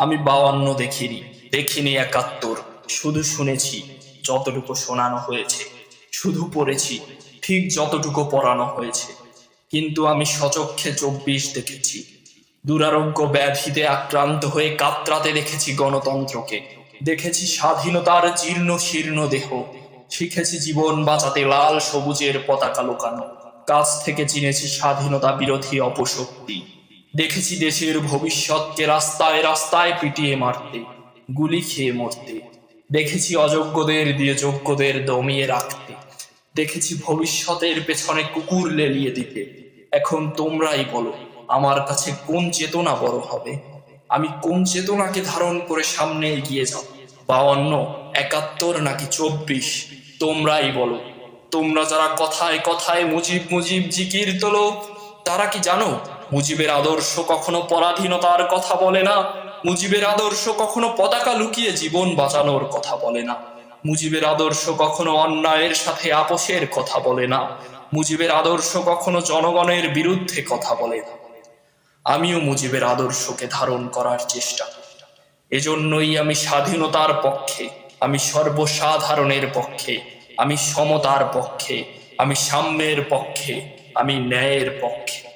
আমি বাউান্ন দেখিনি দেখিনি একাত্তর। শুধু শুনেছি, যতটুকু শোনানো হয়েছে। শুধু পড়েছি, ঠিক যতটুকু পড়ানো হয়েছে। কিন্তু আমি সচক্ষে চব্বিশ দেখেছি। দুরারোগ্য ব্যাধিতে আক্রান্ত হয়ে কাতরাতে দেখেছি গণতন্ত্রকে। দেখেছি স্বাধীনতার জীর্ণ শীর্ণ দেহ। শিখেছি জীবন বাঁচাতে লাল সবুজের পতাকা লোকানো। কাছ থেকে চিনেছি স্বাধীনতা বিরোধী অপশক্তি। দেখেছি দেশের ভবিষ্যৎকে রাস্তায় রাস্তায় পিটিয়ে মারতে, গুলি খেয়ে মরতে। দেখেছি অযোগ্যদের দিয়ে যোগ্যদের দমিয়ে রাখতে। দেখেছি ভবিষ্যতের পেছনে কুকুর লেলিয়ে দিতে। এখন তোমরাই বলো, আমার কাছে কোন চেতনা বড় হবে? আমি কোন চেতনাকে ধারণ করে সামনে এগিয়ে যাব? বাউন্ন, একাত্তর নাকি চব্বিশ? তোমরাই বলো। তোমরা যারা কথায় কথায় মুজিব মুজিব জিকির তোলো, তারা কি জানো? মুজিবের আদর্শ কখনো পরাধীনতার কথা বলে না। মুজিবের আদর্শ কখনো পতাকা লুকিয়ে জীবন বাঁচানোর কথা বলে না। মুজিবের আদর্শ কখনো অন্যায়ের সাথে আপোষের কথা বলে না। মুজিবের আদর্শ কখনো জনগণের বিরুদ্ধে কথা বলে না। আমিও মুজিবের আদর্শকে ধারণ করার চেষ্টা এজন্যই আমি স্বাধীনতার পক্ষে, আমি সর্বসাধারণের পক্ষে, আমি সমতার পক্ষে, আমি সাম্যের পক্ষে, আমি ন্যায়ের পক্ষে।